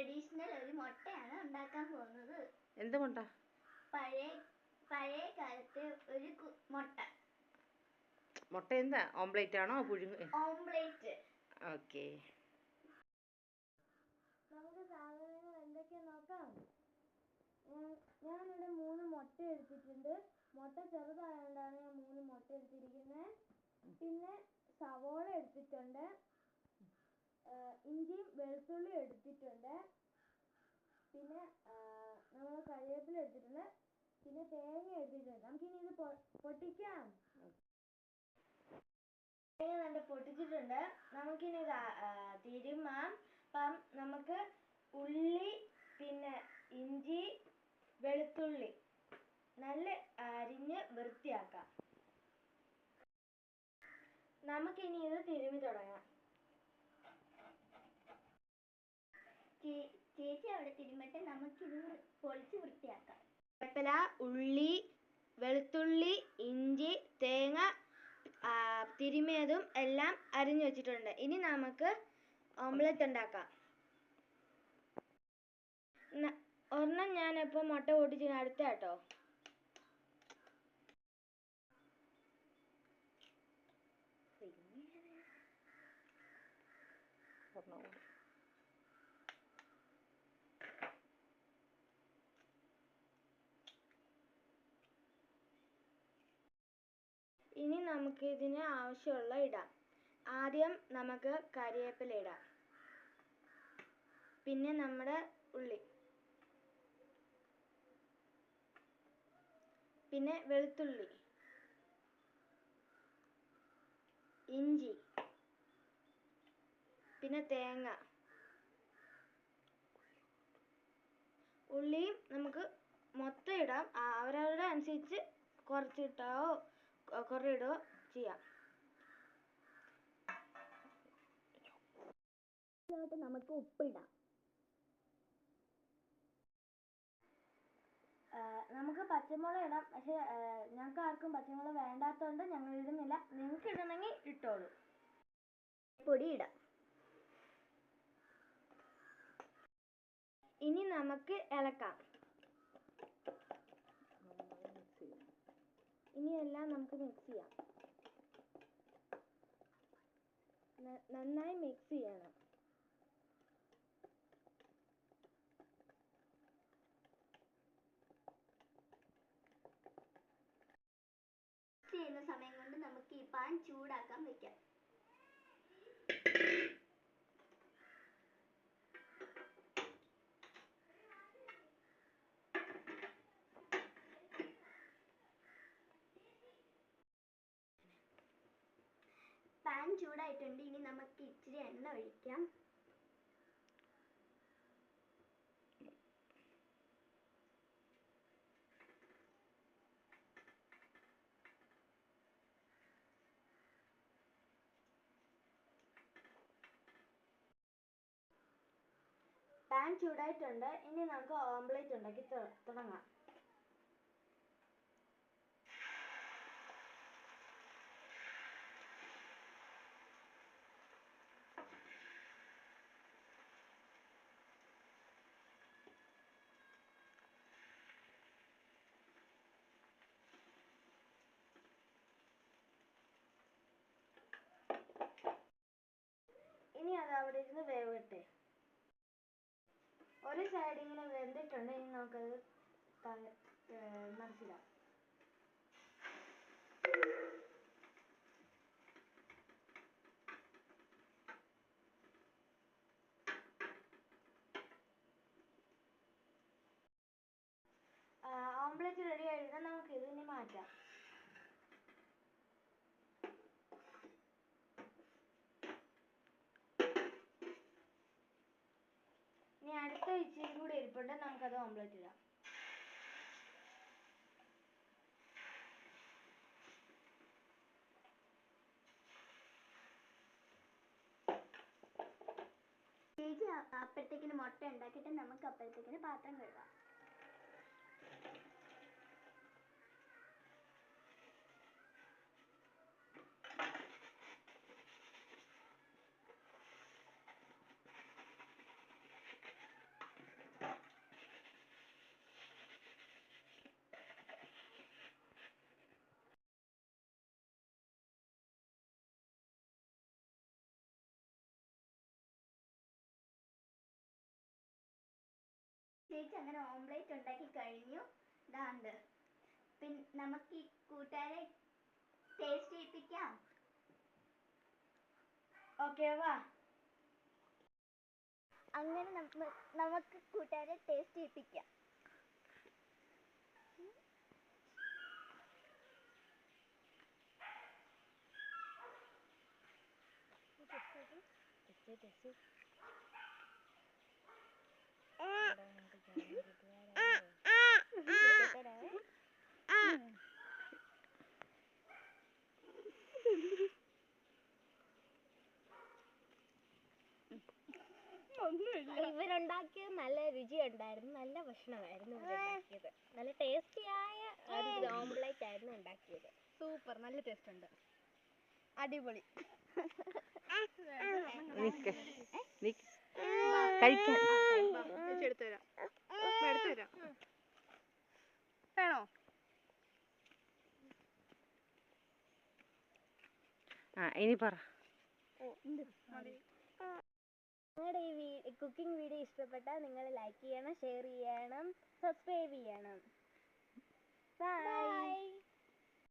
Traditional ഒരു മുട്ടയാണ് ഉണ്ടാക്കാൻ പോകുന്നത്. എന്ത് മുട്ട? പഴയ പഴയ കാലത്തെ ഒരു കു- മുട്ട. മുട്ട എന്താ? ഓംപ്ലേറ്റ് ആണോ? പുഴുങ്ങ? Omelette okay. നമുക്ക് സാധനങ്ങൾ എന്തൊക്കെയാ നോക്കാം? ഞാനിവിടെ മൂന്ന് മുട്ട എടുത്തിട്ടുണ്ട്. മുട്ട ചെറുതായതുകൊണ്ടാണ് ഞാൻ മൂന്ന് മുട്ട എടുത്തിരിക്കുന്നത് പിന്നെ സവോള എടുത്തിട്ടുണ്ട്. ഇഞ്ചിയും വെളുത്തുള്ളിയും എടുത്തിട്ടുണ്ട്. പിന്നെ നമ്മൾ കറിവേപ്പില എടുത്തിട്ടുണ്ട്. പിന്നെ തേങ്ങ എടുത്തിട്ടുണ്ട്. നമുക്കിനി ഇത് പൊട്ടിക്കാം. തേങ്ങ കണ്ട് പൊട്ടിച്ചിട്ടുണ്ട്. നമുക്കിനി ഇത് തിരുമാം അപ്പം നമുക്ക് ഉള്ളി പിന്നെ ഇഞ്ചി വെളുത്തുള്ളി നല്ല അരിഞ്ഞ് വൃത്തിയാക്കാം. നമുക്കിനി ഇത് തിരുമി തുടങ്ങാം. ചേച്ചി അവിടെ നമുക്ക് നമുക്കിത് പൊളിച്ച് വൃത്തിയാക്കാം. വേപ്പില ഉള്ളി വെളുത്തുള്ളി ഇഞ്ചി തേങ്ങ തിരുമിയതും എല്ലാം അരിഞ്ഞു വെച്ചിട്ടുണ്ട്. ഇനി നമുക്ക് ഓംലെറ്റ് ഉണ്ടാക്കാം. ഒരെണ്ണം ഞാനിപ്പോൾ മുട്ട പൊട്ടിച്ച് അടുത്ത കേട്ടോ. നമുക്ക് ഇതിന് ആവശ്യമുള്ള ഇടാം. ആദ്യം നമുക്ക് കരിവേപ്പില ഇടാം. പിന്നെ നമ്മുടെ ഉള്ളി. പിന്നെ വെളുത്തുള്ളി. ഇഞ്ചി. പിന്നെ തേങ്ങ. ഉള്ളിയും നമുക്ക് മൊത്തം ഇടാം. അവരവരുടെ അനുസരിച്ച് കുറച്ചിട്ടാവോ? കൊ- കുറേ ഇടുകയോ ചെയ്യാം. നമുക്ക് ഉപ്പിടാം. നമുക്ക് പച്ചമുളക് ഇടാം. പക്ഷെ ഞങ്ങൾക്ക് ആർക്കും പച്ചമുളക് വേണ്ടാത്തതുകൊണ്ട് ഞങ്ങൾ ഇടുന്നില്ല. നിങ്ങൾക്ക് ഇടണമെങ്കിൽ ഇട്ടോളൂ. പൊടി ഇടാം. ഇനി നമുക്ക് ഇളക്കാം ഇനി എല്ലാം നമുക്ക് മിക്സ് ചെയ്യാം. നന്നായി മിക്സ് ചെയ്യണം. ചെയ്യുന്ന സമയം കൊണ്ട് നമുക്ക് ഈ പാൻ ചൂടാക്കാൻ വെക്കാം പാൻ ചൂടായിട്ടുണ്ട് ഇനി നമുക്ക് ഇച്ചിരി എണ്ണ ഒഴിക്കാം. പാൻ ചൂടായിട്ടുണ്ട്. ഇനി നമുക്ക് ഓംപ്ലേറ്റ് ഉണ്ടാക്കി തുടങ്ങാം ഇനി അത് അവിടെ വേവട്ടെ. ഒരു സൈഡ് ഇങ്ങനെ വെന്തിട്ടുണ്ട് ഇനി നമുക്കത് മറിച്ചിടാം. ഓംപ്ലേറ്റ് റെഡി ആയിട്ട് നമുക്ക് ഇത് ഇനി മാറ്റാം ഇനി അടുത്ത ഇച്ചിരി ഇരിപ്പുണ്ട് നമുക്കത് ഓംപ്ലേറ്റ് ഇടാം. ചേച്ചി അപ്പോഴത്തേക്കിന് മുട്ട ഉണ്ടാക്കിയിട്ട് നമുക്ക് അപ്പോഴത്തേക്കിന് പാത്രം കഴുകാം. ചേച്ചി അങ്ങനെ ഓംലേറ്റ് ഉണ്ടാക്കി കഴിഞ്ഞു. ഇതാണ്ട്. പിന്നെ നമുക്ക് ഈ കൂട്ടുകാരെ ടേസ്റ്റ് ചെയ്യിപ്പിക്കാം. ഓക്കെ വാ. അങ്ങനെ നമുക്ക് കൂട്ടുകാരെ ടേസ്റ്റ് ചെയ്യിപ്പിക്കാം. ഇവരുണ്ടാക്കിയത് നല്ല രുചിയുണ്ടായിരുന്നു നല്ല ഭക്ഷണമായിരുന്നു ഇവരുണ്ടാക്കിയത് നല്ല ടേസ്റ്റിയായ ഒരു ഓംപ്ലേറ്റ് ആയിരുന്നു ഉണ്ടാക്കിയത്. സൂപ്പർ നല്ല ടേസ്റ്റ് ഉണ്ട് അടിപൊളി കഴിക്കാൻ. വേണോ? ആ ഇനി പറ. നിങ്ങളുടെ ഈ കുക്കിംഗ് വീഡിയോ ഇഷ്ടപ്പെട്ടാൽ നിങ്ങൾ ലൈക്ക് ചെയ്യണം ഷെയർ ചെയ്യണം സബ്സ്ക്രൈബ് ചെയ്യണം. ബൈ